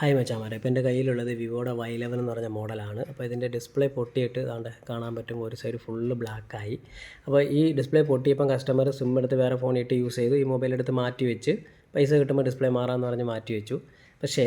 Hi മച്ചാമാരെ ഇപ്പോൾ എന്റെ കയ്യിലുള്ളത് വിവോയുടെ വൈ ലെവൻ എന്ന് പറഞ്ഞ മോഡലാണ്. അപ്പോൾ ഇതിന്റെ ഡിസ്പ്ലേ പൊട്ടിയിട്ട് അതുകൊണ്ട് കാണാൻ പറ്റും. ഒരു സൈഡ് ഫുള്ള് ബ്ലാക്കായി അപ്പോൾ ഈ ഡിസ്പ്ലേ പൊട്ടിയപ്പം കസ്റ്റമർ സിം എടുത്ത് വേറെ ഫോൺ ഇട്ട് യൂസ് ചെയ്തു. ഈ മൊബൈൽ എടുത്ത് മാറ്റി വെച്ച് പൈസ കിട്ടുമ്പോൾ ഡിസ്പ്ലേ മാറാമെന്ന് പറഞ്ഞ് മാറ്റി വെച്ചു. പക്ഷേ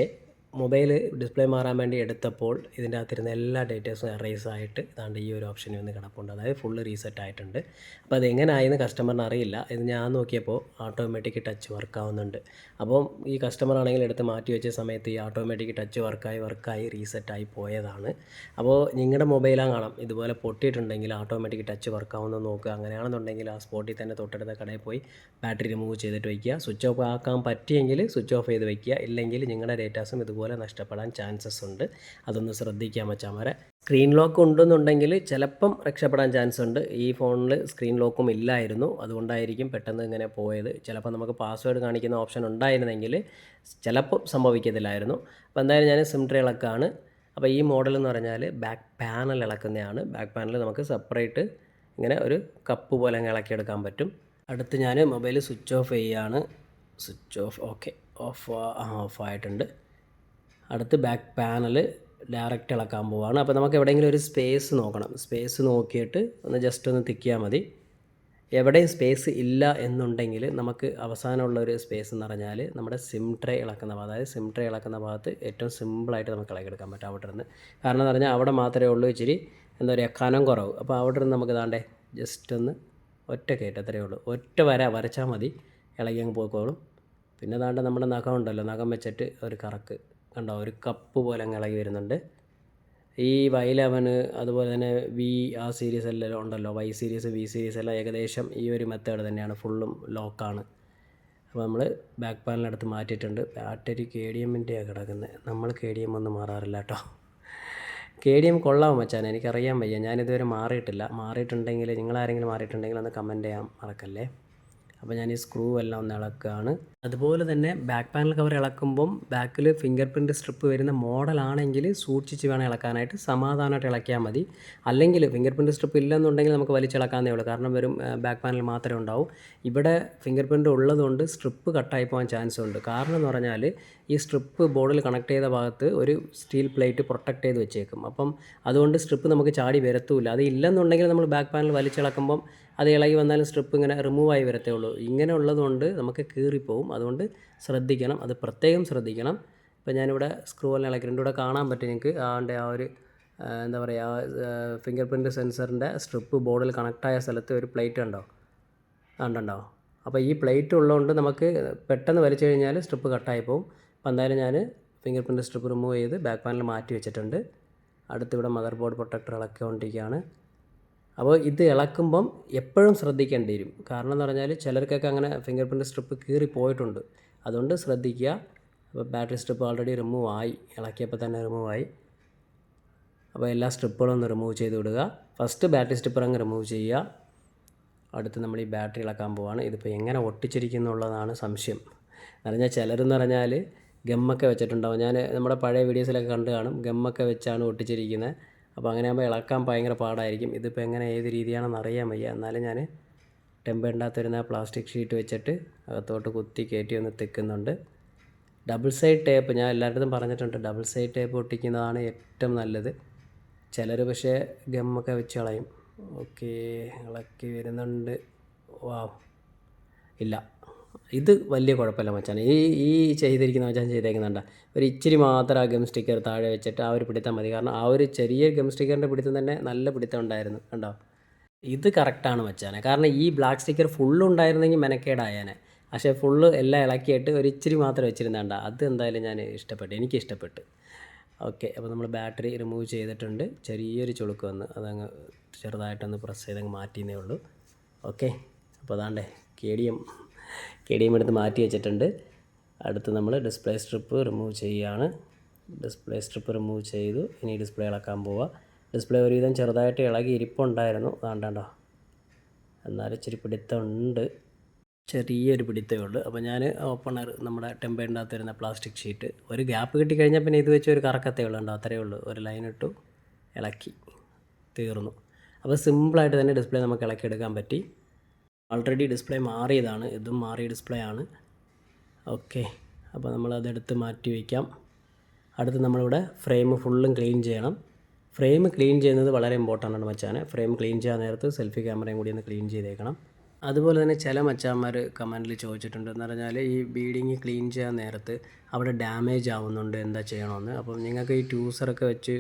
മൊബൈൽ ഡിസ്പ്ലേ മാറാൻ വേണ്ടി എടുത്തപ്പോൾ ഇതിന്റെ അകത്തിരുന്ന എല്ലാ ഡേറ്റേഴ്സും എറേസ് ആയിട്ട് ഇതാണ്ട് ഈ ഒരു ഓപ്ഷനിൽ വന്ന് കിടപ്പുണ്ട്. അതായത് ഫുള്ള് റീസെറ്റ് ആയിട്ടുണ്ട്. അപ്പോൾ അത് എങ്ങനെ ആയെന്ന് കസ്റ്റമറിന് അറിയില്ല. ഇത് ഞാൻ നോക്കിയപ്പോൾ ഓട്ടോമാറ്റിക് ടച്ച് വർക്ക് ആവുന്നുണ്ട്. അപ്പോൾ ഈ കസ്റ്റമർ ആണെങ്കിൽ എടുത്ത് മാറ്റി വെച്ച സമയത്ത് ഈ ഓട്ടോമാറ്റിക് ടച്ച് വർക്കായി വർക്കായി റീസെറ്റായി പോയതാണ്. അപ്പോൾ നിങ്ങളുടെ മൊബൈലാണ് കാണാം. ഇതുപോലെ പൊട്ടിയിട്ടുണ്ടെങ്കിൽ ഓട്ടോമാറ്റിക് ടച്ച് വർക്കാവുന്ന നോക്കുക. അങ്ങനെയാണെന്നുണ്ടെങ്കിൽ ആ സ്പോട്ടിൽ തന്നെ തൊട്ടടുത്ത കടയിൽ പോയി ബാറ്ററി റിമൂവ് ചെയ്തിട്ട് വയ്ക്കുക സ്വിച്ച് ഓഫ് ആക്കാൻ പറ്റിയെങ്കിൽ സ്വിച്ച് ഓഫ് ചെയ്ത് വയ്ക്കുക ഇല്ലെങ്കിൽ നിങ്ങളുടെ ഡേറ്റാസും ഇതുപോലെ നഷ്ടപ്പെടാൻ ചാൻസസ് ഉണ്ട്. അതൊന്ന് ശ്രദ്ധിക്കാൻ മച്ചാമാരെ സ്ക്രീൻ ലോക്ക് ഉണ്ടെന്നുണ്ടെങ്കിൽ ചിലപ്പം രക്ഷപ്പെടാൻ ചാൻസ് ഉണ്ട്. ഈ ഫോണിൽ സ്ക്രീൻ ലോക്കും ഇല്ലായിരുന്നു. അതുകൊണ്ടായിരിക്കും പെട്ടെന്ന് ഇങ്ങനെ പോയത്. ചിലപ്പോൾ നമുക്ക് പാസ്വേഡ് കാണിക്കുന്ന ഓപ്ഷൻ ഉണ്ടായിരുന്നെങ്കിൽ ചിലപ്പോൾ സംഭവിക്കത്തില്ലായിരുന്നു. അപ്പോൾ എന്തായാലും ഞാൻ സിം ട്രേ ഇളക്കാണ് അപ്പോൾ ഈ മോഡൽ എന്ന് പറഞ്ഞാൽ ബാക്ക് പാനൽ ഇളക്കുന്നതാണ്. ബാക്ക് പാനൽ നമുക്ക് സെപ്പറേറ്റ് ഇങ്ങനെ ഒരു കപ്പ് പോലെ അങ്ങ് ഇളക്കിയെടുക്കാൻ പറ്റും. അടുത്ത് ഞാൻ മൊബൈൽ സ്വിച്ച് ഓഫ് ചെയ്യുകയാണ് switch off okay off off ആയിട്ടുണ്ട്. അടുത്ത് ബാക്ക് പാനൽ ഡയറക്റ്റ് ഇളക്കാൻ പോവാണ്. അപ്പോൾ നമുക്ക് എവിടെയെങ്കിലും ഒരു സ്പേസ് നോക്കണം. സ്പേസ് നോക്കിയിട്ട് ഒന്ന് ജസ്റ്റ് ഒന്ന് തിക്കിയാൽ മതി. എവിടെയും സ്പേസ് ഇല്ല എന്നുണ്ടെങ്കിൽ നമുക്ക് അവസാനമുള്ള ഒരു സ്പേസ് എന്ന് പറഞ്ഞാൽ നമ്മുടെ സിം ട്രേ ഇളക്കുന്ന ഭാഗം. അതായത് സിം ട്രേ ഇളക്കുന്ന ഭാഗത്ത് ഏറ്റവും സിമ്പിളായിട്ട് നമുക്ക് ഇളക്കിയെടുക്കാൻ പറ്റും അവിടെ നിന്ന് കാരണം എന്ന് പറഞ്ഞാൽ അവിടെ മാത്രമേ ഉള്ളൂ ഇച്ചിരി എന്താ പറയുക കനം കുറവ്. അപ്പോൾ അവിടെ നിന്ന് നമുക്ക് താണ്ടേ ജസ്റ്റ് ഒന്ന് ഒറ്റ കയറ്റം അത്രയേ ഉള്ളൂ. ഒറ്റ വര വരച്ചാൽ മതി. ഇളകി അങ്ങ് പോയിക്കോളും. പിന്നെ താണ്ട നമ്മുടെ നഖം ഉണ്ടല്ലോ നഖം വെച്ചിട്ട് ഒരു കറക്ക്. കണ്ടോ ഒരു കപ്പ് പോലെ ഇളകി വരുന്നുണ്ട്. ഈ വൈ ലെവന് അതുപോലെ തന്നെ വി ആ സീരീസ് എല്ലാം ഉണ്ടല്ലോ വൈ സീരീസ് വി സീരീസ് എല്ലാം ഏകദേശം ഈ ഒരു മെത്തേഡ് തന്നെയാണ് ഫുള്ളും ലോക്കാണ് അപ്പോൾ നമ്മൾ ബാക്ക് പാനലെടുത്ത് മാറ്റിയിട്ടുണ്ട്. ബാറ്ററി കെ ഡി എമ്മിന്റെയാണ് കിടക്കുന്നത് നമ്മൾ കെ ഡി എം ഒന്നും മാറാറില്ല കേട്ടോ. കെ ഡി എം കൊള്ളാം മച്ചാൻ എനിക്കറിയാൻ വയ്യ. ഞാനിതുവരെ മാറിയിട്ടില്ല. മാറിയിട്ടുണ്ടെങ്കിൽ നിങ്ങളാരെങ്കിലും മാറിയിട്ടുണ്ടെങ്കിൽ ഒന്ന് കമന്റ് ചെയ്യാൻ മറക്കല്ലേ? അപ്പോൾ ഞാൻ ഈ സ്ക്രൂ എല്ലാം ഒന്ന് ഇളക്കുകയാണ്. അതുപോലെ തന്നെ ബാക്ക് പാനൽ കവർ ഇളക്കുമ്പം ബാക്കിൽ ഫിംഗർ പ്രിന്റ് സ്ട്രിപ്പ് വരുന്ന മോഡലാണെങ്കിൽ സൂക്ഷിച്ച് വേണം ഇളക്കാനായിട്ട്. സമാധാനമായിട്ട് ഇളക്കിയാൽ മതി. അല്ലെങ്കിൽ ഫിംഗർ പ്രിന്റ് സ്ട്രിപ്പ് ഇല്ലെന്നുണ്ടെങ്കിൽ നമുക്ക് വലിച്ചിളക്കാന്നേ ഉള്ളൂ. കാരണം വെറും ബാക്ക് പാനൽ മാത്രമേ ഉണ്ടാവും. ഇവിടെ ഫിംഗർ പ്രിന്റ് ഉള്ളതുകൊണ്ട് സ്ട്രിപ്പ് കട്ടായി പോകാൻ ചാൻസ് ഉണ്ട്. കാരണം എന്ന് പറഞ്ഞാൽ ഈ സ്ട്രിപ്പ് ബോർഡിൽ കണക്ട് ചെയ്ത ഭാഗത്ത് ഒരു സ്റ്റീൽ പ്ലേറ്റ് പ്രൊട്ടക്ട് ചെയ്ത് വെച്ചേക്കും. അപ്പം അതുകൊണ്ട് സ്ട്രിപ്പ് നമുക്ക് ചാടി വരത്തൂല അത് ഇല്ലെന്നുണ്ടെങ്കിൽ നമ്മൾ ബാക്ക് പാനൽ വലിച്ചിളക്കുമ്പം അത് ഇളകി വന്നാലും സ്ട്രിപ്പ് ഇങ്ങനെ റിമൂവ് ആയി വരത്തേ ഉള്ളൂ. ഇങ്ങനെ ഉള്ളതുകൊണ്ട് നമുക്ക് കീറിപ്പോവും. അതുകൊണ്ട് ശ്രദ്ധിക്കണം. അത് പ്രത്യേകം ശ്രദ്ധിക്കണം. ഇപ്പോൾ ഞാനിവിടെ സ്ക്രൂ എല്ലാം ഇളക്കി. രണ്ടും കാണാൻ പറ്റും നിങ്ങൾക്ക്. ആന്റെ ആ ഒരു എന്താ പറയുക ഫിംഗർ പ്രിന്റ് സെൻസറിന്റെ സ്ട്രിപ്പ് ബോർഡിൽ കണക്റ്റായ സ്ഥലത്ത് ഒരു പ്ലേറ്റ് ഉണ്ടോ ഉണ്ടോ? അപ്പോൾ ഈ പ്ലേറ്റ് ഉള്ളതുകൊണ്ട് നമുക്ക് പെട്ടെന്ന് വലിച്ചു കഴിഞ്ഞാൽ സ്ട്രിപ്പ് കട്ടായി പോകും അപ്പോൾ എന്തായാലും ഞാൻ ഫിംഗർ പ്രിന്റ് സ്ട്രിപ്പ് റിമൂവ് ചെയ്ത് ബാക്ക് പാനൽ മാറ്റി വെച്ചിട്ടുണ്ട്. അടുത്തിവിടെ മദർ ബോർഡ് പ്രൊട്ടക്ടർ ഇളക്കിക്കൊണ്ടിരിക്കുകയാണ്. അപ്പോൾ ഇത് ഇളക്കുമ്പം എപ്പോഴും ശ്രദ്ധിക്കേണ്ടി വരും. കാരണം എന്ന് പറഞ്ഞാൽ ചിലർക്കൊക്കെ അങ്ങനെ ഫിംഗർ പ്രിന്റ് സ്ട്രിപ്പ് കീറി പോയിട്ടുണ്ട്. അതുകൊണ്ട് ശ്രദ്ധിക്കുക. അപ്പോൾ ബാറ്ററി സ്ട്രിപ്പ് ഓൾറെഡി റിമൂവ് ആയി. ഇളക്കിയപ്പോൾ തന്നെ റിമൂവ് ആയി. അപ്പോൾ എല്ലാ സ്ട്രിപ്പുകളും ഒന്ന് റിമൂവ് ചെയ്ത് വിടുക. ഫസ്റ്റ് ബാറ്ററി സ്ട്രിപ്പർ അങ്ങ് റിമൂവ് ചെയ്യുക. അടുത്ത് നമ്മൾ ഈ ബാറ്ററി ഇളക്കാൻ പോവാണ്. ഇതിപ്പോൾ എങ്ങനെ ഒട്ടിച്ചിരിക്കുന്നുള്ളതാണ് സംശയം. എന്ന് പറഞ്ഞാൽ ചിലരെന്ന് പറഞ്ഞാൽ ഗമ്മൊക്കെ വെച്ചിട്ടുണ്ടാവും. ഞാൻ നമ്മുടെ പഴയ വീഡിയോസിലൊക്കെ കണ്ടു കാണും. ഗമ്മൊക്കെ വെച്ചാണ് ഒട്ടിച്ചിരിക്കുന്നത് അപ്പോൾ അങ്ങനെ ആകുമ്പോൾ ഇളക്കാൻ ഭയങ്കര പാടായിരിക്കും. ഇതിപ്പോൾ എങ്ങനെ ഏത് രീതിയാണെന്ന് അറിയാൻ വയ്യ. എന്നാലും ഞാൻ ടെമ്പേണ്ടാത്ത വരുന്ന പ്ലാസ്റ്റിക് ഷീറ്റ് വെച്ചിട്ട് അകത്തോട്ട് കുത്തി കയറ്റി ഒന്ന് തെക്കുന്നുണ്ട്. ഡബിൾ സൈഡ് ടേപ്പ് ഞാൻ എല്ലായിടത്തും പറഞ്ഞിട്ടുണ്ട്. ഡബിൾ സൈഡ് ടേപ്പ് ഒട്ടിക്കുന്നതാണ് ഏറ്റവും നല്ലത്. ചിലർ പക്ഷേ ഗമ്മൊക്കെ വെച്ച് കളയും. ഓക്കെ ഇളക്കി വരുന്നുണ്ട്. വാ. ഇല്ല. ഇത് വലിയ കുഴപ്പമില്ല മച്ചാൻ ഈ ഈ ചെയ്തിരിക്കുന്ന മച്ചാൻ ചെയ്തേക്കുന്നുണ്ട. ഒരു ഇച്ചിരി മാത്രം ആ ഗം സ്റ്റിക്കർ താഴെ വെച്ചിട്ട് ആ ഒരു പിടുത്തം മതി. കാരണം ആ ഒരു ചെറിയ ഗം സ്റ്റിക്കറിന്റെ പിടുത്തം തന്നെ നല്ല പിടുത്തം ഉണ്ടായിരുന്നു കണ്ടോ? ഇത് കറക്റ്റാണ് മച്ചാനെ. കാരണം ഈ ബ്ലാക്ക് സ്റ്റിക്കർ ഫുള്ള് ഉണ്ടായിരുന്നെങ്കിൽ മെനക്കേടായേനെ പക്ഷേ ഫുള്ള് എല്ലാം ഇളക്കിയിട്ട് ഒരു ഇച്ചിരി മാത്രം വെച്ചിരുന്നേണ്ട. അത് എന്തായാലും ഞാൻ ഇഷ്ടപ്പെട്ടു. എനിക്ക് ഇഷ്ടപ്പെട്ടു. ഓക്കെ. അപ്പോൾ നമ്മൾ ബാറ്ററി റിമൂവ് ചെയ്തിട്ടുണ്ട്. ചെറിയൊരു ചുളുക്ക് വന്ന് അതങ്ങ് ചെറുതായിട്ടൊന്ന് പ്രസ് ചെയ്തങ്ങ് മാറ്റിയെന്നേ ഉള്ളൂ. ഓക്കെ. അപ്പോൾ അതാണ്ടേ K D M K D M എടുത്ത് മാറ്റി വെച്ചിട്ടുണ്ട്. അടുത്ത് നമ്മൾ ഡിസ്പ്ലേ സ്ട്രിപ്പ് റിമൂവ് ചെയ്യുകയാണ് ഡിസ്പ്ലേ സ്ട്രിപ്പ് റിമൂവ് ചെയ്തു. ഇനി ഡിസ്പ്ലേ ഇളക്കാൻ പോവുക ഡിസ്പ്ലേ ഒരുവിധം ചെറുതായിട്ട് ഇളകി ഇരിപ്പുണ്ടായിരുന്നു. അതാണ്ടോ എന്നാലും ഇച്ചിരി പിടുത്തമുണ്ട്. ചെറിയൊരു പിടുത്തേ ഉള്ളൂ. അപ്പോൾ ഞാൻ ഓപ്പണർ നമ്മുടെ ടെമ്പറിനകത്ത് വരുന്ന പ്ലാസ്റ്റിക് ഷീറ്റ് ഒരു ഗ്യാപ്പ് കിട്ടിക്കഴിഞ്ഞാൽ പിന്നെ ഇത് വെച്ച് ഒരു കറക്കത്തേ ഉള്ളൂ ഉണ്ടോ അത്രയേ ഉള്ളൂ. ഒരു ലൈൻ ഇട്ടു ഇളക്കി തീർന്നു. അപ്പോൾ സിമ്പിളായിട്ട് തന്നെ ഡിസ്പ്ലേ നമുക്ക് ഇളക്കി എടുക്കാൻ പറ്റി. ഓൾറെഡി ഡിസ്പ്ലേ മാറിയതാണ് ഇതും മാറിയ ഡിസ്പ്ലേ ആണ്. ഓക്കെ അപ്പോൾ നമ്മളതെടുത്ത് മാറ്റി വയ്ക്കാം അടുത്ത് നമ്മളിവിടെ ഫ്രെയിം ഫുള്ളും ക്ലീൻ ചെയ്യണം. ഫ്രെയിം ക്ലീൻ ചെയ്യുന്നത് വളരെ ഇമ്പോർട്ടന്റ് ആണ് മച്ചാനെ. ഫ്രെയിം ക്ലീൻ ചെയ്യാൻ നേരത്ത് സെൽഫി ക്യാമറയും കൂടി ഒന്ന് ക്ലീൻ ചെയ്തേക്കണം. അതുപോലെ തന്നെ ചില മച്ചാന്മാർ കമന്റിൽ ചോദിച്ചിട്ടുണ്ട്. എന്ന് പറഞ്ഞാൽ ഈ ബീഡിങ് ക്ലീൻ ചെയ്യാൻ നേരത്ത് അവിടെ ഡാമേജ് ആവുന്നുണ്ട് എന്താ ചെയ്യണമെന്ന് അപ്പം നിങ്ങൾക്ക് ഈ ട്യൂസറൊക്കെ വെച്ച്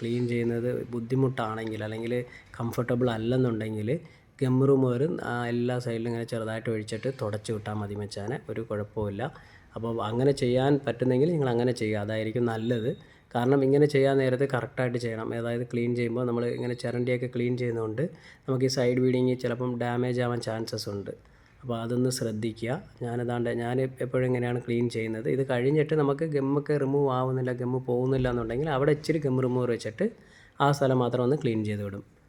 ക്ലീൻ ചെയ്യുന്നത് ബുദ്ധിമുട്ടാണെങ്കിൽ അല്ലെങ്കിൽ കംഫർട്ടബിൾ അല്ലെന്നുണ്ടെങ്കിൽ ഗം മോരും എല്ലാ സൈഡിലും ഇങ്ങനെ ചെറുതായിട്ട് ഒഴിച്ചിട്ട് തുടച്ച് വിട്ടാൽ മതി മച്ചാനെ. ഒരു കുഴപ്പമില്ല അപ്പോൾ അങ്ങനെ ചെയ്യാൻ പറ്റുന്നെങ്കിൽ നിങ്ങൾ അങ്ങനെ ചെയ്യുക. അതായിരിക്കും നല്ലത്. കാരണം ഇങ്ങനെ ചെയ്യാൻ നേരത്തെ കറക്റ്റായിട്ട് ചെയ്യണം. അതായത് ക്ലീൻ ചെയ്യുമ്പോൾ നമ്മൾ ഇങ്ങനെ ചിരണ്ടിയൊക്കെ ക്ലീൻ ചെയ്യുന്നതുകൊണ്ട് നമുക്ക് ഈ സൈഡ് വീഡിങ് ചിലപ്പം ഡാമേജ് ആവാൻ ചാൻസസ് ഉണ്ട്. അപ്പോൾ അതൊന്ന് ശ്രദ്ധിക്കുക. ഞാനതാണ്ട് ഞാൻ എപ്പോഴും ഇങ്ങനെയാണ് ക്ലീൻ ചെയ്യുന്നത്. ഇത് കഴിഞ്ഞിട്ട് നമുക്ക് ഗമ്മൊക്കെ റിമൂവ് ആവുന്നില്ല ഗമ്മ് പോകുന്നില്ല എന്നുണ്ടെങ്കിൽ അവിടെ ഇച്ചിരി ഗം റിമൂവർ വെച്ചിട്ട് ആ സ്ഥലം മാത്രം ഒന്ന് ക്ലീൻ ചെയ്ത് വിടും.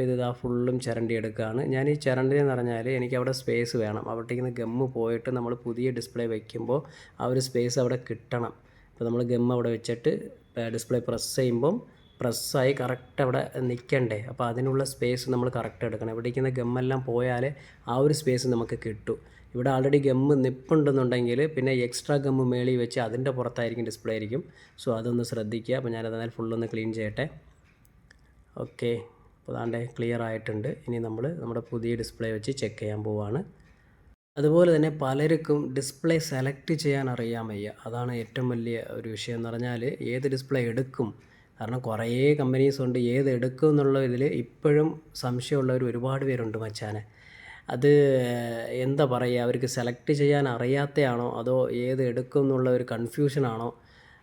അപ്പോൾ ഇത് ഇതാ ഫുള്ളും ചിരണ്ടി എടുക്കുകയാണ്. ഞാൻ ഈ ചിരണ്ടി എന്ന് പറഞ്ഞാൽ എനിക്ക് അവിടെ സ്പേസ് വേണം. അവിടേക്ക് നിന്ന് ഗമ്മ് പോയിട്ട് നമ്മൾ പുതിയ ഡിസ്പ്ലേ വയ്ക്കുമ്പോൾ ആ ഒരു സ്പേസ് അവിടെ കിട്ടണം. അപ്പോൾ നമ്മൾ ഗമ്മ് അവിടെ വെച്ചിട്ട് ഡിസ്പ്ലേ പ്രസ് ചെയ്യുമ്പം പ്രസ്സായി കറക്റ്റ് അവിടെ നിൽക്കണ്ടേ അപ്പോൾ അതിനുള്ള സ്പേസ് നമ്മൾ കറക്റ്റ് എടുക്കണം. ഇവിടെ ഇരിക്കുന്ന ഗമ്മെല്ലാം പോയാൽ ആ ഒരു സ്പേസ് നമുക്ക് കിട്ടൂ. ഇവിടെ ആൾറെഡി ഗമ്മ് നിപ്പുണ്ടെന്നുണ്ടെങ്കിൽ പിന്നെ എക്സ്ട്രാ ഗമ്മ് മേളിൽ വെച്ച് അതിന്റെ പുറത്തായിരിക്കും ഡിസ്പ്ലേ ആയിരിക്കും. സോ അതൊന്ന് ശ്രദ്ധിക്കുക. അപ്പോൾ ഞാനത് എന്നാൽ ഫുള്ളൊന്ന് ക്ലീൻ ചെയ്യട്ടെ. ഓക്കെ അപ്പോൾ അതാണ്ട് ക്ലിയർ ആയിട്ടുണ്ട്. ഇനി നമ്മൾ നമ്മുടെ പുതിയ ഡിസ്പ്ലേ വെച്ച് ചെക്ക് ചെയ്യാൻ പോവാണ്. അതുപോലെ തന്നെ പലർക്കും ഡിസ്പ്ലേ സെലക്ട് ചെയ്യാൻ അറിയാൻ വയ്യ. അതാണ് ഏറ്റവും വലിയ ഒരു വിഷയം എന്ന് പറഞ്ഞാൽ ഏത് ഡിസ്പ്ലേ എടുക്കും? കാരണം കുറേ കമ്പനീസ് ഉണ്ട് ഏത് എടുക്കും എന്നുള്ള ഇതിൽ ഇപ്പോഴും സംശയമുള്ളവർ ഒരുപാട് പേരുണ്ട് മച്ചാനെ. അത് എന്താ പറയുക അവർക്ക് സെലക്ട് ചെയ്യാൻ അറിയാത്തയാണോ? അതോ ഏത് എടുക്കും എന്നുള്ള ഒരു കൺഫ്യൂഷനാണോ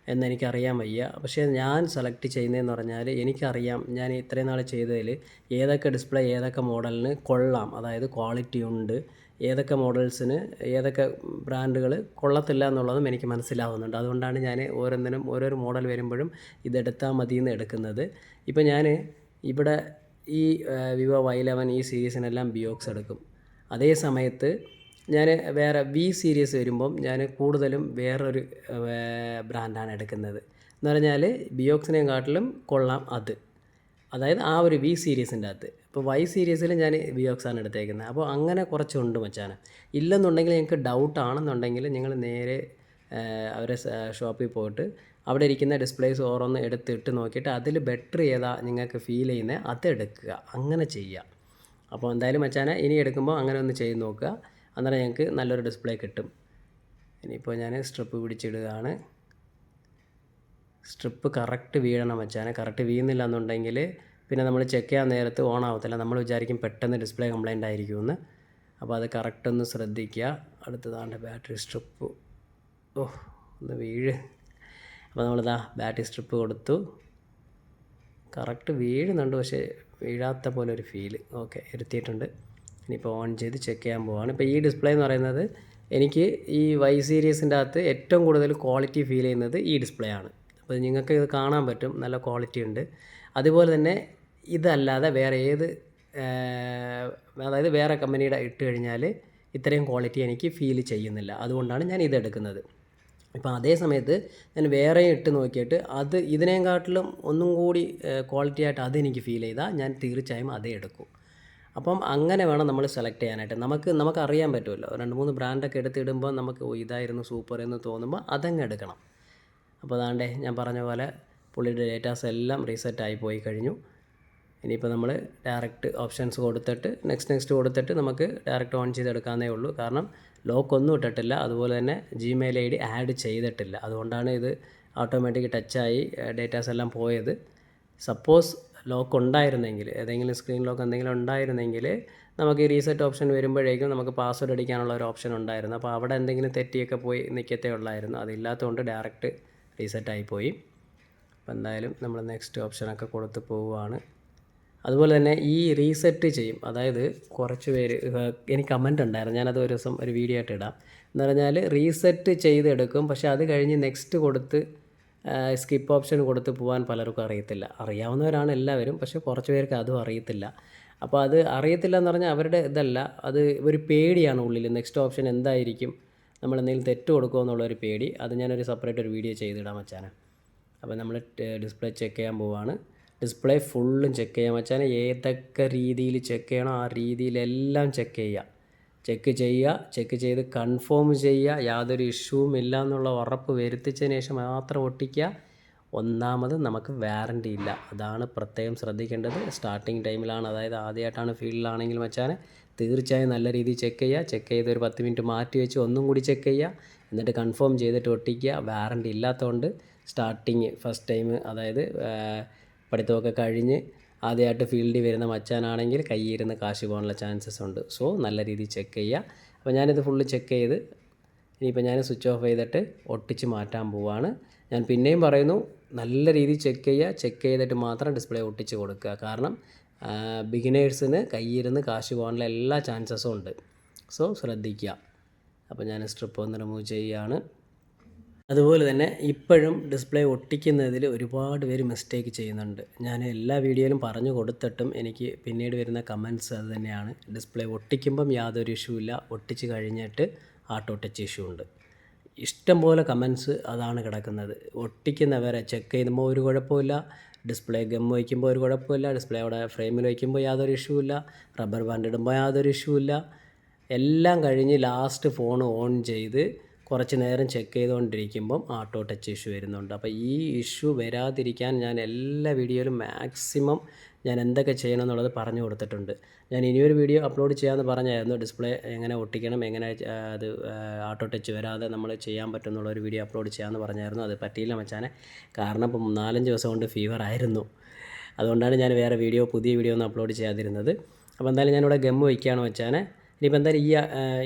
എന്നെനിക്കറിയാൻ വയ്യ. പക്ഷേ ഞാൻ സെലക്ട് ചെയ്യുന്നതെന്ന് പറഞ്ഞാൽ എനിക്കറിയാം ഞാൻ ഇത്രയും നാൾ ചെയ്തതിൽ ഏതൊക്കെ ഡിസ്പ്ലേ ഏതൊക്കെ മോഡലിന് കൊള്ളാം. അതായത് ക്വാളിറ്റി ഉണ്ട്. ഏതൊക്കെ മോഡൽസിന് ഏതൊക്കെ ബ്രാൻഡുകൾ കൊള്ളത്തില്ല എന്നുള്ളതും എനിക്ക് മനസ്സിലാവുന്നുണ്ട്. അതുകൊണ്ടാണ് ഞാൻ ഓരോന്നിനും ഓരോരോ മോഡൽ വരുമ്പോഴും ഇതെടുത്താൽ മതി എന്ന് എടുക്കുന്നത്. ഇപ്പോൾ ഞാൻ ഇവിടെ ഈ വിവോ വൈ ലെവൻ ഈ സീരീസിനെല്ലാം ബിയോക്സ് എടുക്കും. അതേ സമയത്ത് ഞാൻ വേറെ വി സീരീസ് വരുമ്പം ഞാൻ കൂടുതലും വേറൊരു ബ്രാൻഡാണ് എടുക്കുന്നത്. എന്ന് പറഞ്ഞാൽ ബിയോക്സിനെയും കാട്ടിലും കൊള്ളാം അത്. അതായത് ആ ഒരു വി സീരീസിന്റെ അകത്ത്. ഇപ്പോൾ വൈ സീരീസിൽ ഞാൻ ബിയോക്സാണ് എടുത്തേക്കുന്നത്. അപ്പോൾ അങ്ങനെ കുറച്ചുണ്ട് മച്ചാണ് ഇല്ലെന്നുണ്ടെങ്കിൽ നിങ്ങൾക്ക് ഡൗട്ട് ആണെന്നുണ്ടെങ്കിൽ നിങ്ങൾ നേരെ അവരെ ഷോപ്പിൽ പോയിട്ട് അവിടെ ഇരിക്കുന്ന ഡിസ്പ്ലേസ് ഓരോന്ന് എടുത്തിട്ട് നോക്കിയിട്ട് അതിൽ ബെറ്റർ ഏതാ നിങ്ങൾക്ക് ഫീൽ ചെയ്യുന്നത് അത് എടുക്കുക. അങ്ങനെ ചെയ്യുക. അപ്പോൾ എന്തായാലും മച്ചാനെ ഇനി എടുക്കുമ്പോൾ അങ്ങനെ ഒന്ന് ചെയ്ത് നോക്കുക. അന്നേരം ഞങ്ങൾക്ക് നല്ലൊരു ഡിസ്പ്ലേ കിട്ടും. ഇനിയിപ്പോൾ ഞാൻ സ്ട്രിപ്പ് പിടിച്ചിടുകയാണ്. സ്ട്രിപ്പ് കറക്റ്റ് വീഴണം വെച്ചാൽ കറക്റ്റ് വീഴുന്നില്ല എന്നുണ്ടെങ്കിൽ പിന്നെ നമ്മൾ ചെക്ക് ചെയ്യാൻ നേരത്ത് ഓൺ ആവത്തില്ല. നമ്മൾ വിചാരിക്കും പെട്ടെന്ന് ഡിസ്പ്ലേ കംപ്ലൈന്റ് ആയിരിക്കുമെന്ന്. അപ്പോൾ അത് കറക്റ്റ് ഒന്ന് ശ്രദ്ധിക്കുക. അടുത്തതാണ്ട് ബാറ്ററി സ്ട്രിപ്പ് ഓ ഒന്ന് വീഴ്. അപ്പോൾ നമ്മളിതാ ബാറ്ററി സ്ട്രിപ്പ് കൊടുത്തു. കറക്റ്റ് വീഴുന്നുണ്ട്. പക്ഷേ വീഴാത്ത പോലെ ഒരു ഫീൽ ഓക്കെ ഇരുത്തിയിട്ടുണ്ട്. ഇനിയിപ്പോൾ ഓൺ ചെയ്ത് ചെക്ക് ചെയ്യാൻ പോവാണ്. ഇപ്പോൾ ഈ ഡിസ്പ്ലേ എന്ന് പറയുന്നത് എനിക്ക് ഈ വൈ സീരീസിന്റെ അകത്ത് ഏറ്റവും കൂടുതൽ ക്വാളിറ്റി ഫീൽ ചെയ്യുന്നത് ഈ ഡിസ്പ്ലേ ആണ്. അപ്പോൾ നിങ്ങൾക്ക് ഇത് കാണാൻ പറ്റും. നല്ല ക്വാളിറ്റി ഉണ്ട്. അതുപോലെ തന്നെ ഇതല്ലാതെ വേറെ ഏത് അതായത് വേറെ കമ്പനിയുടെ ഇട്ട് കഴിഞ്ഞാൽ ഇത്രയും ക്വാളിറ്റി എനിക്ക് ഫീൽ ചെയ്യുന്നില്ല. അതുകൊണ്ടാണ് ഞാൻ ഇതെടുക്കുന്നത് ഇപ്പോൾ ഇപ്പം അതേ സമയത്ത് ഞാൻ വേറെ ഇട്ട് നോക്കിയിട്ട് അത് ഇതിനേക്കാട്ടിലും ഒന്നും കൂടി ക്വാളിറ്റി ആയിട്ട് അതെനിക്ക് ഫീൽ ചെയ്താൽ ഞാൻ തീർച്ചയായും അതേ എടുക്കും. അപ്പം അങ്ങനെ വേണം നമ്മൾ സെലക്ട് ചെയ്യാനായിട്ട്. നമുക്ക് നമുക്ക് അറിയാൻ പറ്റുമല്ലോ. രണ്ട് മൂന്ന് ബ്രാൻഡൊക്കെ എടുത്തിടുമ്പോൾ നമുക്ക് ഇതായിരുന്നു സൂപ്പർ എന്ന് തോന്നുമ്പോൾ അതങ്ങ് എടുക്കണം. അപ്പോൾ അതാണ്ടേ ഞാൻ പറഞ്ഞ പോലെ പുള്ളിയുടെ ഡേറ്റാസ് എല്ലാം റീസെറ്റ് ആയി പോയി കഴിഞ്ഞു. ഇനിയിപ്പോൾ നമ്മൾ ഡയറക്റ്റ് ഓപ്ഷൻസ് കൊടുത്തിട്ട് നെക്സ്റ്റ് നെക്സ്റ്റ് കൊടുത്തിട്ട് നമുക്ക് ഡയറക്റ്റ് ഓൺ ചെയ്തെടുക്കാവുന്നേ ഉള്ളൂ. കാരണം ലോക്ക് ഒന്നും ഇട്ടിട്ടില്ല. അതുപോലെ തന്നെ ജിമെയിൽ ഐ ഡി ആഡ് ചെയ്തിട്ടില്ല. അതുകൊണ്ടാണ് ഇത് ഓട്ടോമാറ്റിക് ടച്ചായി ഡേറ്റാസ് എല്ലാം പോയത്. സപ്പോസ് ലോക്ക് ഉണ്ടായിരുന്നെങ്കിൽ ഏതെങ്കിലും സ്ക്രീൻ ലോക്ക് എന്തെങ്കിലും ഉണ്ടായിരുന്നെങ്കിൽ നമുക്ക് ഈ റീസെറ്റ് ഓപ്ഷൻ വരുമ്പോഴേക്കും നമുക്ക് പാസ്വേഡ് അടിക്കാനുള്ള ഒരു ഓപ്ഷൻ ഉണ്ടായിരുന്നു. അപ്പോൾ അവിടെ എന്തെങ്കിലും തെറ്റിയൊക്കെ പോയി നിൽക്കത്തേ ഉള്ളായിരുന്നു. അതില്ലാത്തതുകൊണ്ട് ഡയറക്റ്റ് റീസെറ്റ് ആയിപ്പോയി അപ്പോൾ എന്തായാലും നമ്മൾ നെക്സ്റ്റ് ഓപ്ഷനൊക്കെ കൊടുത്ത് പോവുകയാണ്. അതുപോലെ തന്നെ ഈ റീസെറ്റ് ചെയ്യും. അതായത് കുറച്ച് പേര് എനിക്ക് കമന്റ് ഉണ്ടായിരുന്നു. ഞാനത് ഒരു ദിവസം ഒരു വീഡിയോ ആയിട്ട് ഇടാം. എന്ന് പറഞ്ഞാൽ റീസെറ്റ് ചെയ്തെടുക്കും. പക്ഷേ അത് കഴിഞ്ഞ് നെക്സ്റ്റ് കൊടുത്ത് സ്കിപ്പ് ഓപ്ഷൻ കൊടുത്ത് പോകാൻ പലർക്കും അറിയത്തില്ല. അറിയാവുന്നവരാണ് എല്ലാവരും പക്ഷേ കുറച്ച് പേർക്ക് അതും അറിയത്തില്ല. അപ്പോൾ അത് അറിയത്തില്ല എന്ന് പറഞ്ഞാൽ അവരുടെ ഇതല്ല. അത് ഒരു പേടിയാണ് ഉള്ളിൽ. നെക്സ്റ്റ് ഓപ്ഷൻ എന്തായിരിക്കും? നമ്മൾ എന്തെങ്കിലും തെറ്റ് കൊടുക്കുമോ എന്നുള്ളൊരു പേടി. അത് ഞാനൊരു സെപ്പറേറ്റ് ഒരു വീഡിയോ ചെയ്തിടാൻ വെച്ചാണ് അപ്പോൾ നമ്മൾ ഡിസ്പ്ലേ ചെക്ക് ചെയ്യാൻ പോവാണ്. ഡിസ്പ്ലേ ഫുള്ളും ചെക്ക് ചെയ്യാൻ വെച്ചാൽ ഏതൊക്കെ രീതിയിൽ ചെക്ക് ചെയ്യണോ ആ രീതിയിലെല്ലാം ചെക്ക് ചെയ്യുക ചെക്ക് ചെയ്യുക ചെക്ക് ചെയ്ത് കൺഫേം ചെയ്യുക യാതൊരു ഇഷ്യൂവും ഇല്ല എന്നുള്ള ഉറപ്പ് വരുത്തിച്ചതിന് ശേഷം മാത്രം ഒട്ടിക്കുക. ഒന്നാമത് നമുക്ക് വാറണ്ടി ഇല്ല. അതാണ് പ്രത്യേകം ശ്രദ്ധിക്കേണ്ടത്. സ്റ്റാർട്ടിങ് ടൈമിലാണ് അതായത് ആദ്യമായിട്ടാണ് ഫീൽഡിലാണെങ്കിൽ മച്ചാനെ തീർച്ചയായും നല്ല രീതിയിൽ ചെക്ക് ചെയ്യുക. ചെക്ക് ചെയ്ത് ഒരു പത്ത് മിനിറ്റ് മാറ്റി വെച്ച് ഒന്നും കൂടി ചെക്ക് ചെയ്യുക. എന്നിട്ട് കൺഫേം ചെയ്തിട്ട് ഒട്ടിക്കുക. വാറണ്ടി ഇല്ലാത്തതുകൊണ്ട് സ്റ്റാർട്ടിങ് ഫസ്റ്റ് ടൈം അതായത് പഠിത്തമൊക്കെ കഴിഞ്ഞ് ആദ്യമായിട്ട് ഫീൽഡിൽ വരുന്ന മച്ചാനാണെങ്കിൽ കയ്യിരുന്ന് കാശ് പോകാനുള്ള ചാൻസസ് ഉണ്ട്. സോ നല്ല രീതിയിൽ ചെക്ക് ചെയ്യുക. അപ്പോൾ ഞാനിത് ഫുള്ള് ചെക്ക് ചെയ്ത് ഇനിയിപ്പോൾ ഞാൻ സ്വിച്ച് ഓഫ് ചെയ്തിട്ട് ഒട്ടിച്ച് മാറ്റാൻ പോവാണ്. ഞാൻ പിന്നെയും പറയുന്നു നല്ല രീതിയിൽ ചെക്ക് ചെയ്യുക. ചെക്ക് ചെയ്തിട്ട് മാത്രം ഡിസ്പ്ലേ ഒട്ടിച്ച് കൊടുക്കുക. കാരണം ബിഗിനേഴ്സിന് കയ്യിരുന്ന് കാശ് പോകാനുള്ള എല്ലാ ചാൻസസും ഉണ്ട്. സോ ശ്രദ്ധിക്കുക. അപ്പോൾ ഞാൻ സ്ട്രിപ്പ് ഒന്ന് റിമൂവ് ചെയ്യുകയാണ്. അതുപോലെ തന്നെ ഇപ്പോഴും ഡിസ്പ്ലേ ഒട്ടിക്കുന്നതിൽ ഒരുപാട് പേര് മിസ്റ്റേക്ക് ചെയ്യുന്നുണ്ട്. ഞാൻ എല്ലാ വീഡിയോയിലും പറഞ്ഞു കൊടുത്തിട്ടും എനിക്ക് പിന്നീട് വരുന്ന കമൻസ് അത് തന്നെയാണ്. ഡിസ്പ്ലേ ഒട്ടിക്കുമ്പം യാതൊരു ഇഷ്യൂ ഇല്ല. ഒട്ടിച്ച് കഴിഞ്ഞിട്ട് ആട്ടോ ടച്ച് ഇഷ്യൂ ഉണ്ട്. ഇഷ്ടം പോലെ കമൻസ് അതാണ് കിടക്കുന്നത്. ഒട്ടിക്കുന്നവരെ ചെക്ക് ചെയ്യുമ്പോൾ ഒരു കുഴപ്പമില്ല. ഡിസ്പ്ലേ ഗം വയ്ക്കുമ്പോൾ ഒരു കുഴപ്പമില്ല. ഡിസ്പ്ലേ അവിടെ ഫ്രെയിമിൽ വയ്ക്കുമ്പോൾ യാതൊരു ഇഷ്യൂ ഇല്ല. റബ്ബർ ബാൻഡ് ഇടുമ്പോൾ യാതൊരു ഇഷ്യൂ ഇല്ല. എല്ലാം കഴിഞ്ഞ് ലാസ്റ്റ് ഫോൺ ഓൺ ചെയ്ത് കുറച്ച് നേരം ചെക്ക് ചെയ്തുകൊണ്ടിരിക്കുമ്പം ആട്ടോ ടച്ച് ഇഷ്യൂ വരുന്നുണ്ട്. അപ്പോൾ ഈ ഇഷ്യൂ വരാതിരിക്കാൻ ഞാൻ എല്ലാ വീഡിയോയിലും മാക്സിമം ഞാൻ എന്തൊക്കെ ചെയ്യണം എന്നുള്ളത് പറഞ്ഞു കൊടുത്തിട്ടുണ്ട്. ഞാൻ ഇനിയൊരു വീഡിയോ അപ്ലോഡ് ചെയ്യാമെന്ന് പറഞ്ഞായിരുന്നു. ഡിസ്പ്ലേ എങ്ങനെ ഒട്ടിക്കണം എങ്ങനെ അത് ആട്ടോ ടച്ച് വരാതെ നമ്മൾ ചെയ്യാൻ പറ്റും എന്നുള്ള ഒരു വീഡിയോ അപ്ലോഡ് ചെയ്യാമെന്ന് പറഞ്ഞായിരുന്നു. അത് പറ്റിയില്ല മച്ചാനെ. കാരണം ഇപ്പം നാലഞ്ച് ദിവസം കൊണ്ട് ഫീവർ ആയിരുന്നു. അതുകൊണ്ടാണ് ഞാൻ വേറെ വീഡിയോ പുതിയ വീഡിയോ ഒന്നും അപ്ലോഡ് ചെയ്യാതിരുന്നത്. അപ്പോൾ എന്തായാലും ഞാനിവിടെ ഗം വയ്ക്കുകയാണ് വെച്ചാൽ ഇനിയിപ്പോൾ എന്തായാലും ഈ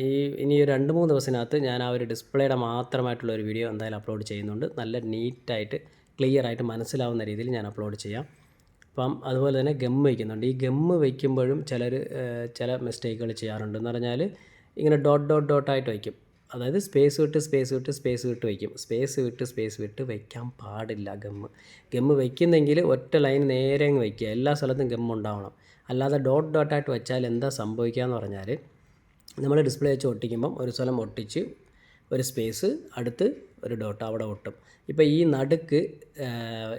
ഈ ഇനി രണ്ട് മൂന്ന് ദിവസത്തിനകത്ത് ഞാൻ ആ ഒരു ഡിസ്പ്ലേയുടെ മാത്രമായിട്ടുള്ള ഒരു വീഡിയോ എന്തായാലും അപ്ലോഡ് ചെയ്യുന്നുണ്ട്. നല്ല നീറ്റായിട്ട് ക്ലിയർ ആയിട്ട് മനസ്സിലാവുന്ന രീതിയിൽ ഞാൻ അപ്ലോഡ് ചെയ്യാം. അപ്പം അതുപോലെ തന്നെ ഗം വയ്ക്കുന്നുണ്ട്. ഈ ഗമ്മ് വയ്ക്കുമ്പോഴും ചിലർ ചില മിസ്റ്റേക്കുകൾ ചെയ്യാറുണ്ട്. എന്ന് പറഞ്ഞാൽ ഇങ്ങനെ ഡോട്ട് ഡോട്ട് ഡോട്ടായിട്ട് വയ്ക്കും. അതായത് സ്പേസ് വിട്ട് സ്പേസ് വിട്ട് സ്പേസ് വിട്ട് വയ്ക്കും. സ്പേസ് വിട്ട് സ്പേസ് വിട്ട് വയ്ക്കാൻ പാടില്ല ഗമ്മ് ഗമ്മ് വയ്ക്കുന്നെങ്കിൽ ഒറ്റ ലൈൻ നേരെ അങ്ങ് വയ്ക്കുക. എല്ലാ സ്ഥലത്തും ഗം ഉണ്ടാവണം. അല്ലാതെ ഡോട്ട് ഡോട്ടായിട്ട് വെച്ചാൽ എന്താ സംഭവിക്കുക എന്ന് പറഞ്ഞാൽ നമ്മൾ ഡിസ്പ്ലേ വെച്ച് ഒട്ടിക്കുമ്പം ഒരു സ്ഥലം ഒട്ടിച്ച് ഒരു സ്പേസ് അടുത്ത് ഒരു ഡോട്ട് അവിടെ ഒട്ടും. ഇപ്പോൾ ഈ നടുക്ക്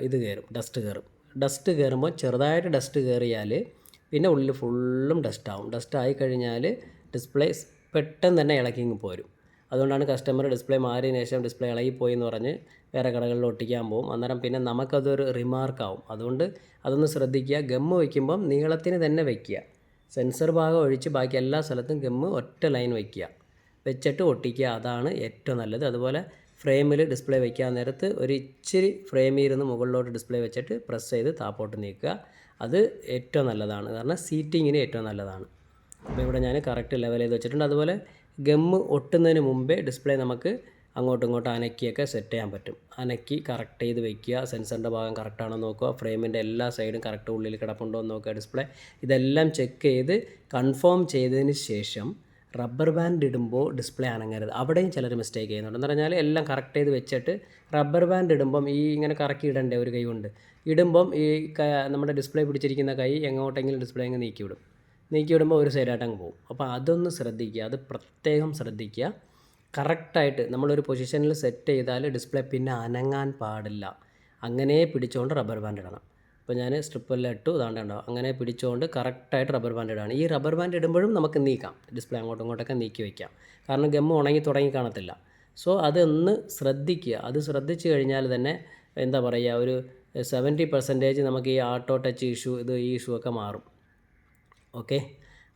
ഇത് കയറും ഡസ്റ്റ് കയറും ഡസ്റ്റ് കയറുമ്പോൾ ചെറുതായിട്ട് ഡസ്റ്റ് കയറിയാൽ പിന്നെ ഉള്ളിൽ ഫുള്ളും ഡസ്റ്റ് ആവും. ഡസ്റ്റ് ആയി കഴിഞ്ഞാൽ ഡിസ്പ്ലേ പെട്ടെന്ന് തന്നെ ഇളക്കിങ് പോരും. അതുകൊണ്ടാണ് കസ്റ്റമർ ഡിസ്പ്ലേ മാറിയതിന് ശേഷം ഡിസ്പ്ലേ ഇളകിപ്പോയി എന്ന് പറഞ്ഞ് വേറെ കടകളിൽ ഒട്ടിക്കാൻ പോകും അന്നേരം പിന്നെ നമുക്കതൊരു റിമാർക്കാവും അതുകൊണ്ട് അതൊന്ന് ശ്രദ്ധിക്കുക. ഗമ്മ് വയ്ക്കുമ്പം നീളത്തിന് തന്നെ വയ്ക്കുക. സെൻസർ ഭാഗം ഒഴിച്ച് ബാക്കി എല്ലാ സ്ഥലത്തും ഗമ്മ് ഒറ്റ ലൈൻ വയ്ക്കുക. വെച്ചിട്ട് ഒട്ടിക്കുക. അതാണ് ഏറ്റവും നല്ലത്. അതുപോലെ ഫ്രെയിമിൽ ഡിസ്പ്ലേ വയ്ക്കാൻ നേരത്ത് ഒരു ഇച്ചിരി ഫ്രെയിമിൽ ഇരുന്ന് മുകളിലോട്ട് ഡിസ്പ്ലേ വെച്ചിട്ട് പ്രസ് ചെയ്ത് താപ്പോട്ട് നീക്കുക. അത് ഏറ്റവും നല്ലതാണ്. കാരണം സീറ്റിങ്ങിന് ഏറ്റവും നല്ലതാണ്. അപ്പോൾ ഇവിടെ ഞാൻ കറക്റ്റ് ലെവൽ ചെയ്ത് വെച്ചിട്ടുണ്ട്. അതുപോലെ ഗമ്മ് ഒട്ടുന്നതിന് മുമ്പേ ഡിസ്പ്ലേ നമുക്ക് അങ്ങോട്ടും ഇങ്ങോട്ടും അനക്കിയൊക്കെ സെറ്റ് ചെയ്യാൻ പറ്റും. അനക്കി കറക്റ്റ് ചെയ്ത് വെക്കുക. സെൻസറിന്റെ ഭാഗം കറക്റ്റാണോ നോക്കുക. ഫ്രെയിമിന്റെ എല്ലാ സൈഡും കറക്റ്റ് ഉള്ളിൽ കിടപ്പുണ്ടോ എന്ന് നോക്കുക. ഡിസ്പ്ലേ ഇതെല്ലാം ചെക്ക് ചെയ്ത് കൺഫേം ചെയ്തതിന് ശേഷം റബ്ബർ ബാൻഡ് ഇടുമ്പോൾ ഡിസ്പ്ലേ അനങ്ങരുത്. അവിടെയും ചിലർ മിസ്റ്റേക്ക് ചെയ്യുന്നുണ്ട്. എന്ന് പറഞ്ഞാൽ എല്ലാം കറക്റ്റ് ചെയ്ത് വെച്ചിട്ട് റബ്ബർ ബാൻഡ് ഇടുമ്പം ഈ ഇങ്ങനെ കറക്കി ഇടണ്ടേ ഒരു കൈ കൊണ്ട്? ഇടുമ്പം ഈ നമ്മുടെ ഡിസ്പ്ലേ പിടിച്ചിരിക്കുന്ന കൈ എങ്ങോട്ടെങ്കിലും ഡിസ്പ്ലേ അങ്ങ് നീക്കി വിടും നീക്കി വിടുമ്പോൾ ഒരു സൈഡായിട്ട് അങ്ങ് പോകും. അപ്പോൾ അതൊന്ന് ശ്രദ്ധിക്കുക. അത് പ്രത്യേകം ശ്രദ്ധിക്കുക. കറക്റ്റായിട്ട് നമ്മളൊരു പൊസിഷനിൽ സെറ്റ് ചെയ്താൽ ഡിസ്പ്ലേ പിന്നെ അനങ്ങാൻ പാടില്ല. അങ്ങനെ പിടിച്ചുകൊണ്ട് റബ്ബർ ബാൻഡ് ഇടണം. ഇപ്പോൾ ഞാൻ സ്ട്രിപ്പെല്ലാം ഇട്ടു ഇതാണ്ട് ഉണ്ടാവും അങ്ങനെ പിടിച്ചുകൊണ്ട് കറക്റ്റായിട്ട് റബ്ബർ ബാൻഡ് ഇടാണ് ഈ റബ്ബർ ബാൻഡ് ഇടുമ്പോഴും നമുക്ക് നീക്കാം. ഡിസ്പ്ലേ അങ്ങോട്ടും ഇങ്ങോട്ടൊക്കെ നീക്കി വയ്ക്കാം കാരണം ഗമ്മ് ഉണങ്ങി തുടങ്ങി കാണത്തില്ല. സോ അതൊന്ന് ശ്രദ്ധിക്കുക. അത് ശ്രദ്ധിച്ചു കഴിഞ്ഞാൽ തന്നെ എന്താ പറയുക ഒരു സെവന്റി പെർസെന്റേജ് നമുക്ക് ഈ ആട്ടോ ടച്ച് ഇഷ്യൂ ഇത് ഈ ഇഷ്യൂ ഒക്കെ മാറും. ഓക്കെ?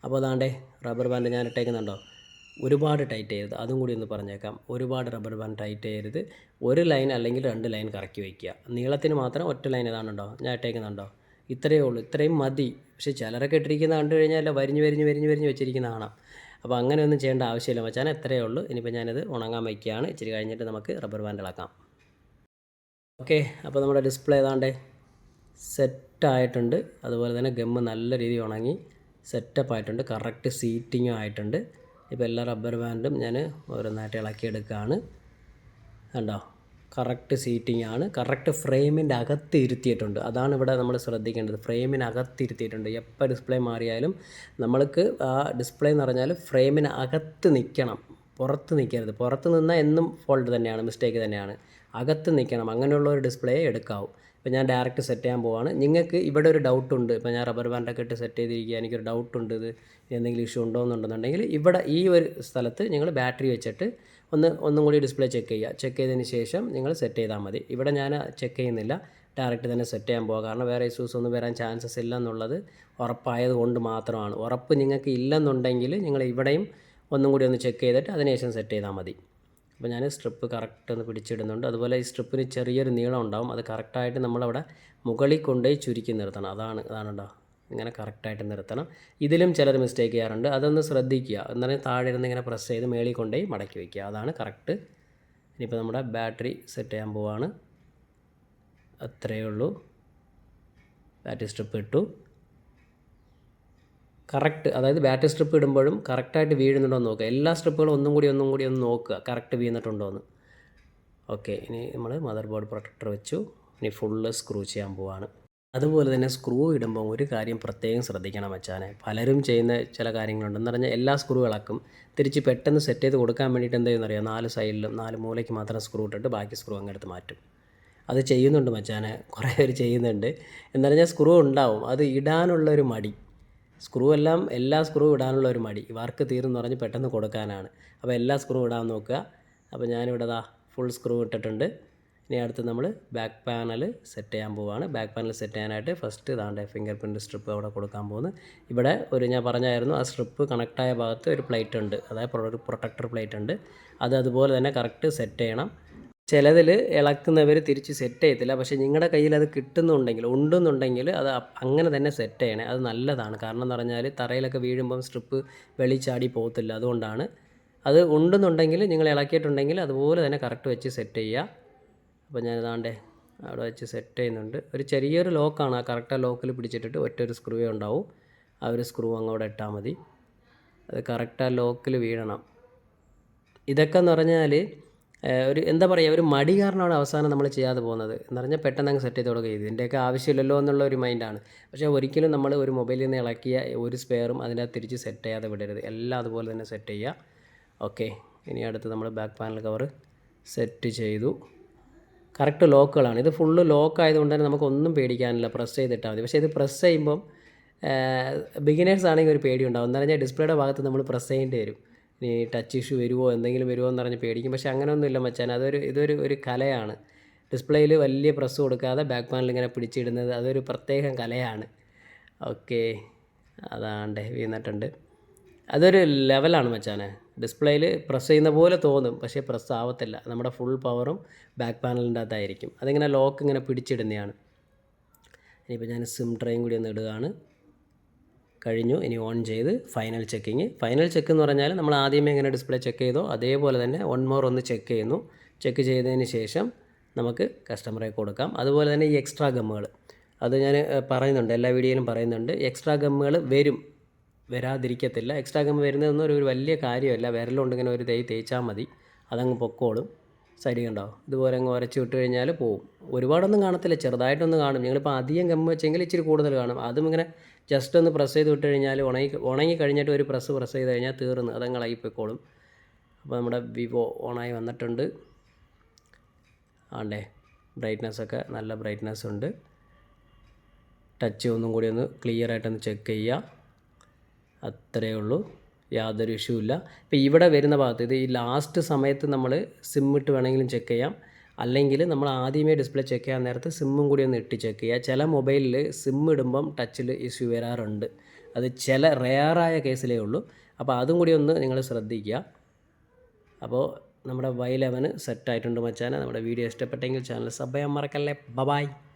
അപ്പോൾ അതാണ്ടേ റബ്ബർ ബാൻഡ് ഞാൻ ഇട്ടേക്കുന്നുണ്ടോ? ഒരുപാട് ടൈറ്റ് ചെയ്യരുത്. അതും കൂടി ഒന്ന് പറഞ്ഞേക്കാം. ഒരുപാട് റബ്ബർ ബാൻഡ് ടൈറ്റ് ചെയ്യരുത്. ഒരു ലൈൻ അല്ലെങ്കിൽ രണ്ട് ലൈൻ കറക്കി വയ്ക്കുക. നീളത്തിന് മാത്രം ഒറ്റ ലൈൻ ഏതാണുണ്ടോ? ഞാൻ ഇട്ടേക്കുന്നുണ്ടോ? ഇത്രയേ ഉള്ളൂ. ഇത്രയും മതി. പക്ഷേ ചിലരൊക്കെ ഇട്ടിരിക്കുന്ന കണ്ടു കഴിഞ്ഞാൽ വരിഞ്ഞ് വരിഞ്ഞ് വരിഞ്ഞ് വരിഞ്ഞ് വെച്ചിരിക്കുന്ന കാണാം. അപ്പോൾ അങ്ങനെയൊന്നും ചെയ്യേണ്ട ആവശ്യമില്ല മച്ചാൻ എത്രയേ ഉള്ളൂ. ഇനിയിപ്പോൾ ഞാനിത് ഉണങ്ങാൻ വയ്ക്കുകയാണ്. ഇച്ചിരി കഴിഞ്ഞിട്ട് നമുക്ക് റബ്ബർ ബാൻഡ് ഇളക്കാം. ഓക്കെ. അപ്പോൾ നമ്മുടെ ഡിസ്പ്ലേ ഏതാണ്ട് സെറ്റായിട്ടുണ്ട്. അതുപോലെ തന്നെ ഗമ്മ് നല്ല രീതിയിൽ ഉണങ്ങി സെറ്റപ്പ് ആയിട്ടുണ്ട് കറക്റ്റ് സീറ്റിങ്ങും ആയിട്ടുണ്ട്. ഇപ്പോൾ എല്ലാ റബ്ബർ ബാൻഡും ഞാൻ ഓരോന്നായിട്ട് ഇളക്കിയെടുക്കുകയാണ് കണ്ടോ? കറക്റ്റ് സീറ്റിംഗ് ആണ്. കറക്റ്റ് ഫ്രെയിമിന്റെ അകത്ത് ഇരുത്തിയിട്ടുണ്ട്. അതാണ് ഇവിടെ നമ്മൾ ശ്രദ്ധിക്കേണ്ടത്. ഫ്രെയിമിനകത്ത് ഇരുത്തിയിട്ടുണ്ട്. എപ്പോൾ ഡിസ്പ്ലേ മാറിയാലും നമ്മൾക്ക് ആ ഡിസ്പ്ലേ എന്ന് പറഞ്ഞാൽ ഫ്രെയിമിന് അകത്ത് നിൽക്കണം പുറത്ത് നിൽക്കരുത് പുറത്ത് നിന്നാൽ എന്നും ഫോൾട്ട് തന്നെയാണ്. മിസ്റ്റേക്ക് തന്നെയാണ്. അകത്ത് നിൽക്കണം അങ്ങനെയുള്ള ഒരു ഡിസ്പ്ലേ എടുക്കാവൂ. ഇപ്പോൾ ഞാൻ ഡയറക്റ്റ് സെറ്റ് ചെയ്യാൻ പോവാണ്. നിങ്ങൾക്ക് ഇവിടെ ഒരു ഡൗട്ട് ഉണ്ട്. ഇപ്പോൾ ഞാൻ റബ്ബർ ബാൻഡൊക്കെ ഇട്ട് സെറ്റ് ചെയ്തിരിക്കുക. എനിക്കൊരു ഡൗട്ട് ഉണ്ട്. ഇത് എന്തെങ്കിലും ഇഷ്യൂ ഉണ്ടോ എന്നുണ്ടെന്നുണ്ടെങ്കിൽ ഇവിടെ ഈ ഒരു സ്ഥലത്ത് നിങ്ങൾ ബാറ്ററി വെച്ചിട്ട് ഒന്ന് ഒന്നും കൂടി ഡിസ്പ്ലേ ചെക്ക് ചെയ്യുക. ചെക്ക് ചെയ്തതിന് ശേഷം നിങ്ങൾ സെറ്റ് ചെയ്താൽ മതി. ഇവിടെ ഞാൻ ചെക്ക് ചെയ്യുന്നില്ല. ഡയറക്റ്റ് തന്നെ സെറ്റ് ചെയ്യാൻ പോകുക കാരണം വേറെ ഇഷ്യൂസ് ഒന്നും വരാൻ ചാൻസസ് ഇല്ല എന്നുള്ളത് ഉറപ്പായത് കൊണ്ട് മാത്രമാണ്. ഉറപ്പ് നിങ്ങൾക്ക് ഇല്ലെന്നുണ്ടെങ്കിൽ നിങ്ങൾ ഇവിടെയും ഒന്നും കൂടി ഒന്ന് ചെക്ക് ചെയ്തിട്ട് അതിനുശേഷം സെറ്റ് ചെയ്താൽ മതി. അപ്പോൾ ഞാൻ സ്ട്രിപ്പ് കറക്റ്റ് ഒന്ന് പിടിച്ചിടുന്നുണ്ട്. അതുപോലെ ഈ സ്ട്രിപ്പിന് ചെറിയൊരു നീളം ഉണ്ടാവും. അത് കറക്റ്റായിട്ട് നമ്മളവിടെ മുകളിൽ കൊണ്ടുപോയി ചുരുക്കി നിർത്തണം. അതാണ് അതാണ് കേട്ടോ ഇങ്ങനെ കറക്റ്റായിട്ട് നിർത്തണം. ഇതിലും ചിലർ മിസ്റ്റേക്ക് ചെയ്യാറുണ്ട്. അതൊന്ന് ശ്രദ്ധിക്കുക. എന്ന് പറഞ്ഞാൽ താഴെ ഇരുന്ന് ഇങ്ങനെ പ്രസ് ചെയ്ത് മേളിൽ കൊണ്ടുപോയി മടക്കി വയ്ക്കുക. അതാണ് കറക്റ്റ് ഇനിയിപ്പോൾ നമ്മുടെ ബാറ്ററി സെറ്റ് ചെയ്യാൻ പോവാണ്. അത്രയേ ഉള്ളൂ. ബാറ്ററി സ്ട്രിപ്പ് ഇട്ടു. കറക്റ്റ് അതായത് ബാറ്ററി സ്ട്രിപ്പ് ഇടുമ്പോഴും കറക്റ്റായിട്ട് വീഴുന്നുണ്ടോ എന്ന് നോക്കുക. എല്ലാ സ്ട്രിപ്പുകളും ഒന്നും കൂടി ഒന്നും കൂടി ഒന്ന് നോക്കുക. കറക്റ്റ് വീണിട്ടുണ്ടോ എന്ന്. ഓക്കെ ഇനി നമ്മൾ മദർ ബോർഡ് പ്രൊട്ടക്ടർ വെച്ചു. ഇനി ഫുള്ള് സ്ക്രൂ ചെയ്യാൻ പോവാണ്. അതുപോലെ തന്നെ സ്ക്രൂ ഇടുമ്പോൾ ഒരു കാര്യം പ്രത്യേകം ശ്രദ്ധിക്കണം വെച്ചാനെ പലരും ചെയ്യുന്ന ചില കാര്യങ്ങളുണ്ട്. എന്ന് പറഞ്ഞാൽ എല്ലാ സ്ക്രൂ ഇളക്കും തിരിച്ച് പെട്ടെന്ന് സെറ്റ് ചെയ്ത് കൊടുക്കാൻ വേണ്ടിയിട്ട് എന്ത് ചെയ്യുന്നറിയാം? നാല് സൈഡിലും നാല് മൂലയ്ക്ക് മാത്രം സ്ക്രൂ ഇട്ടിട്ട് ബാക്കി സ്ക്രൂ അങ്ങെടുത്ത് മാറ്റും. അത് ചെയ്യുന്നുണ്ട് മച്ചാനെ. കുറേ പേര് ചെയ്യുന്നുണ്ട്. എന്ന് പറഞ്ഞാൽ സ്ക്രൂ ഉണ്ടാവും. അത് ഇടാനുള്ള ഒരു മടി. സ്ക്രൂ എല്ലാം എല്ലാ സ്ക്രൂ ഇടാനുള്ള ഒരു മടി. വർക്ക് തീർന്നു പറഞ്ഞ് പെട്ടെന്ന് കൊടുക്കാനാണ്. അപ്പോൾ എല്ലാ സ്ക്രൂ ഇടാൻ നോക്കുക. അപ്പോൾ ഞാനിവിടെ ദാ ഫുൾ സ്ക്രൂ ഇട്ടിട്ടുണ്ട്. ഇനി അടുത്ത് നമ്മൾ ബാക്ക് പാനൽ സെറ്റ് ചെയ്യാൻ പോവുകയാണ് ബാക്ക് പാനൽ സെറ്റ് ചെയ്യാനായിട്ട് ഫസ്റ്റ് ഇതാണ്ട് ഫിംഗർ പ്രിന്റ് സ്ട്രിപ്പ് അവിടെ കൊടുക്കാൻ പോകുന്നു ഇവിടെ ഒരു ഞാൻ പറഞ്ഞായിരുന്നു ആ സ്ട്രിപ്പ് കണക്റ്റായ ഭാഗത്ത് ഒരു പ്ലേറ്റ് ഉണ്ട്. അതായത് പ്രൊട്ടക്ടർ പ്ലേറ്റ് ഉണ്ട്. അത് അതുപോലെ തന്നെ കറക്റ്റ് സെറ്റ് ചെയ്യണം. ചിലതിൽ ഇളക്കുന്നവർ തിരിച്ച് സെറ്റ് ചെയ്യത്തില്ല. പക്ഷേ നിങ്ങളുടെ കയ്യിൽ അത് കിട്ടുന്നുണ്ടെങ്കിൽ ഉണ്ടെന്നുണ്ടെങ്കിൽ അത് അങ്ങനെ തന്നെ സെറ്റ് ചെയ്യണേ. അത് നല്ലതാണ്. കാരണം എന്ന് പറഞ്ഞാൽ തറയിലൊക്കെ വീഴുമ്പം സ്ട്രിപ്പ് വെളിച്ചാടി പോകത്തില്ല. അതുകൊണ്ടാണ് അത് ഉണ്ടെന്നുണ്ടെങ്കിൽ നിങ്ങൾ ഇളക്കിയിട്ടുണ്ടെങ്കിൽ അതുപോലെ തന്നെ കറക്റ്റ് വെച്ച് സെറ്റ് ചെയ്യുക. അപ്പോൾ ഞാൻ ഇതാണ്ടേ അവിടെ വെച്ച് സെറ്റ് ചെയ്യുന്നുണ്ട്. ഒരു ചെറിയൊരു ലോക്കാണ് ആ കറക്റ്റ് ലോക്കിൽ പിടിച്ചിട്ടിട്ട് ഒറ്റ ഒരു സ്ക്രൂ ഉണ്ടാവും. ആ ഒരു സ്ക്രൂ അങ്ങോട്ട് ഇട്ടാൽ മതി. അത് കറക്റ്റ് ആ ലോക്കിൽ വീഴണം. ഇതൊക്കെ എന്ന് പറഞ്ഞാൽ ഒരു എന്താ പറയുക ഒരു മടി കാരണമാണ് അവസാനം നമ്മൾ ചെയ്യാതെ പോകുന്നത്. എന്ന് പറഞ്ഞാൽ പെട്ടെന്ന് അങ്ങ് സെറ്റ് ചെയ്ത്. കൊടുക്കുക ഇതിന്റെയൊക്കെ ആവശ്യമില്ലല്ലോ എന്നുള്ള ഒരു മൈൻഡാണ് പക്ഷേ ഒരിക്കലും നമ്മൾ ഒരു മൊബൈലിൽ നിന്ന് ഇളക്കിയ ഒരു സ്പെയറും അതിനകത്ത് തിരിച്ച് സെറ്റ് ചെയ്യാതെ വിടരുത്. എല്ലാം അതുപോലെ തന്നെ സെറ്റ് ചെയ്യുക. ഓക്കെ ഇനി അടുത്ത് നമ്മൾ ബാക്ക് പാനൽ കവർ സെറ്റ് ചെയ്തു. കറക്റ്റ് ലോക്കുകളാണ് ഇത് ഫുള്ള് ലോക്ക് ആയതുകൊണ്ട് തന്നെ നമുക്കൊന്നും പേടിക്കാനില്ല. പ്രസ് ചെയ്തിട്ടാൽ മതി. പക്ഷേ ഇത് പ്രസ് ചെയ്യുമ്പം ബിഗിനേഴ്സ് ആണെങ്കിൽ ഒരു പേടി ഉണ്ടാകും എന്ന് പറഞ്ഞാൽ ഡിസ്പ്ലേയുടെ ഭാഗത്ത് നമ്മൾ പ്രസ് ചെയ്യേണ്ടി വരും. ഇനി ടച്ച് ഇഷ്യൂ വരുമോ എന്തെങ്കിലും വരുമോ എന്ന് പറഞ്ഞ് പേടിക്കും. പക്ഷേ അങ്ങനെയൊന്നുമില്ല മച്ചാൻ അതൊരു ഇതൊരു ഒരു കലയാണ്. ഡിസ്പ്ലേയിൽ വലിയ പ്രസ് കൊടുക്കാതെ ബാക്ക് പാനൽ ഇങ്ങനെ പിടിച്ചിടുന്നത് അതൊരു പ്രത്യേകം കലയാണ്. ഓക്കെ അതാണ്ട് വീണിട്ടുണ്ട്. അതൊരു ലെവലാണ് മച്ചാനെ. ഡിസ്പ്ലേയിൽ പ്രസ് ചെയ്യുന്ന പോലെ തോന്നും പക്ഷേ പ്രസ് ആവത്തില്ല. നമ്മുടെ ഫുൾ പവറും ബാക്ക് പാനലിന്റെ അകത്തായിരിക്കും. അതിങ്ങനെ ലോക്ക് ഇങ്ങനെ പിടിച്ചിടുന്നതാണ്. ഇനിയിപ്പോൾ ഞാൻ സിം ട്രെയും കൂടി ഒന്ന് ഇടുകയാണ്. കഴിഞ്ഞു. ഇനി ഓൺ ചെയ്ത് ഫൈനൽ ചെക്കിങ് ഫൈനൽ ചെക്ക് എന്ന് പറഞ്ഞാൽ നമ്മൾ ആദ്യമേ എങ്ങനെ ഡിസ്പ്ലേ ചെക്ക് ചെയ്തോ അതേപോലെ തന്നെ വൺ മോർ ഒന്ന് ചെക്ക് ചെയ്യുന്നു. ചെക്ക് ചെയ്തതിന് ശേഷം നമുക്ക് കസ്റ്റമറെ കൊടുക്കാം. അതുപോലെ തന്നെ ഈ എക്സ്ട്രാ ഗമ്മുകൾ അത് ഞാൻ പറയുന്നുണ്ട്. എല്ലാ വീഡിയോയിലും പറയുന്നുണ്ട്. എക്സ്ട്രാ ഗമ്മുകൾ വരും. വരാതിരിക്കത്തില്ല. എക്സ്ട്രാ ഗം വരുന്നതൊന്നും ഒരു വലിയ കാര്യമല്ല. വിരലുകൊണ്ട് ഇങ്ങനെ ഒരു തേയ് തേച്ചാൽ മതി. അതങ്ങ് പൊക്കോളും. സൈഡിൽ കണ്ടോ ഇതുപോലെ അങ്ങ് ഉരച്ച് വിട്ട് കഴിഞ്ഞാൽ പോവും. ഒരുപാടൊന്നും കാണത്തില്ല. ചെറുതായിട്ടൊന്ന് കാണും. ഞങ്ങളിപ്പോൾ അധികം ഗമ്മ് വെച്ചെങ്കിൽ ഇച്ചിരി കൂടുതൽ കാണും. അതും ഇങ്ങനെ ജസ്റ്റ് ഒന്ന് പ്രസ് ചെയ്ത് വിട്ട് കഴിഞ്ഞാൽ ഉണങ്ങി ഉണങ്ങി കഴിഞ്ഞിട്ട് ഒരു പ്രസ് പ്രസ് ചെയ്ത് കഴിഞ്ഞാൽ തീർന്ന്. അതങ്ങളായിപ്പോയിക്കോളും അപ്പോൾ നമ്മുടെ വിവോ ഓണായി വന്നിട്ടുണ്ട്. ആണ്ടേ ബ്രൈറ്റ്നെസ്സൊക്കെ നല്ല ബ്രൈറ്റ്നെസ് ഉണ്ട്. ടച്ച് ഒന്നും കൂടി ഒന്ന് ക്ലിയർ ആയിട്ടൊന്ന് ചെക്ക് ചെയ്യുക അത്രയേ ഉള്ളൂ. യാതൊരു ഇഷ്യൂ ഇല്ല ഇപ്പോൾ ഇവിടെ വരുന്ന ഭാഗത്ത് ഇത് ഈ ലാസ്റ്റ് സമയത്ത് നമ്മൾ സിം ഇട്ട് വേണമെങ്കിലും ചെക്ക് ചെയ്യാം. അല്ലെങ്കിൽ നമ്മൾ ആദ്യമേ ഡിസ്പ്ലേ ചെക്ക് ചെയ്യാൻ നേരത്ത് സിമ്മും കൂടി ഒന്ന് ഇട്ട് ചെക്ക് ചെയ്യുക. ചില മൊബൈലിൽ സിം ഇടുമ്പം ടച്ചിൽ ഇഷ്യൂ വരാറുണ്ട്. അത് ചില റെയറായ കേസിലേ ഉള്ളൂ. അപ്പോൾ അതും കൂടി ഒന്ന് നിങ്ങൾ ശ്രദ്ധിക്കുക. അപ്പോൾ നമ്മുടെ വൈ ലെവന് സെറ്റായിട്ടുണ്ട് മച്ചാനെ. നമ്മുടെ വീഡിയോ ഇഷ്ടപ്പെട്ടെങ്കിൽ ചാനൽ സബ് ചെയ്യാൻ മറക്കല്ലേ. ബബായ്